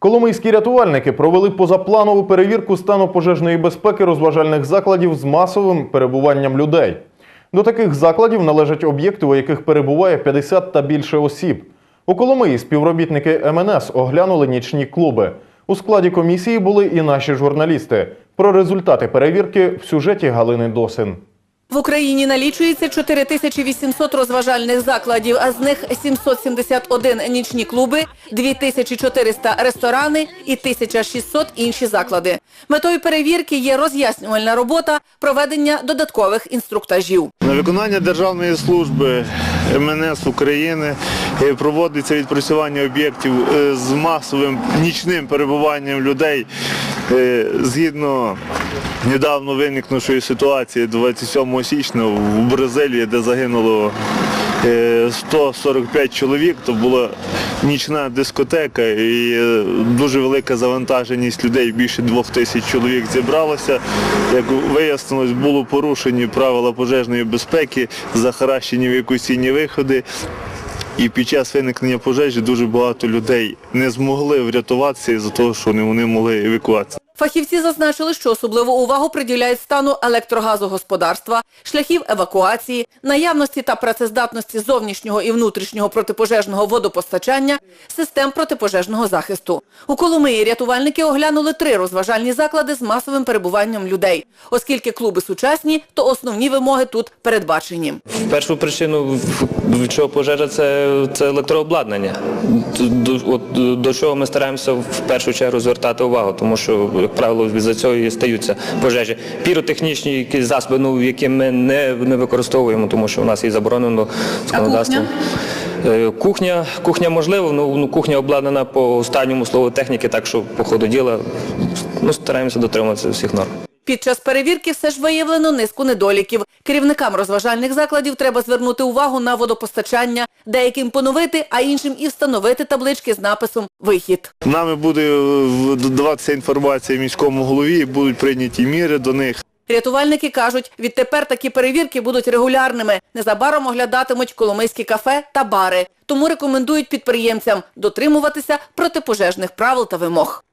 Коломийські рятувальники провели позапланову перевірку стану пожежної безпеки розважальних закладів з масовим перебуванням людей. До таких закладів належать об'єкти, у яких перебуває 50 та більше осіб. У Коломиї співробітники МНС оглянули нічні клуби. У складі комісії були і наші журналісти. Про результати перевірки в сюжеті Галини Досин. В Україні налічується 4800 розважальних закладів, а з них 771 нічні клуби, 2400 ресторани і 1600 інші заклади. Метою перевірки є роз'яснювальна робота, проведення додаткових інструктажів. На виконання державної служби МНС України е, проводиться відпрацювання об'єктів е, з масовим нічним перебуванням людей е, згідно недавно виникнувшої ситуації 27 січня в Бразилії, де загинуло е, 145 чоловік, то була нічна дискотека і е, дуже велика завантаженість людей, більше двох тисяч чоловік зібралося. Як вияснилось, було порушені правила пожежної безпеки, захаращені евакуаційні виходи. І під час виникнення пожежі дуже багато людей не змогли врятуватися із-за того, що вони могли евакуацію. Фахівці зазначили, що особливу увагу приділяють стану електрогазогосподарства, шляхів евакуації, наявності та працездатності зовнішнього і внутрішнього протипожежного водопостачання, систем протипожежного захисту. У Коломиї рятувальники оглянули три розважальні заклади з масовим перебуванням людей. Оскільки клуби сучасні, то основні вимоги тут передбачені. Першу причину чого пожежа це, електрообладнання. До, до чого ми стараємося в першу чергу звертати увагу, тому що, як правило, за цього і стаються пожежі. Піротехнічні якісь засоби, ну, які ми не, не використовуємо, тому що у нас і заборонено законодавством. Е, Кухня, кухня можливо, ну, ну кухня обладнана по останньому слову техніки, так що по ходу діла ну, стараємося дотримуватися всіх норм. Під час перевірки все ж виявлено низку недоліків. Керівникам розважальних закладів треба звернути увагу на водопостачання, деяким поновити, а іншим і встановити таблички з написом «Вихід». Нами буде е, даватися інформація міському голові, будуть прийняті міри до них. Рятувальники кажуть, відтепер такі перевірки будуть регулярними. Незабаром оглядатимуть коломийські кафе та бари. Тому рекомендують підприємцям дотримуватися протипожежних правил та вимог.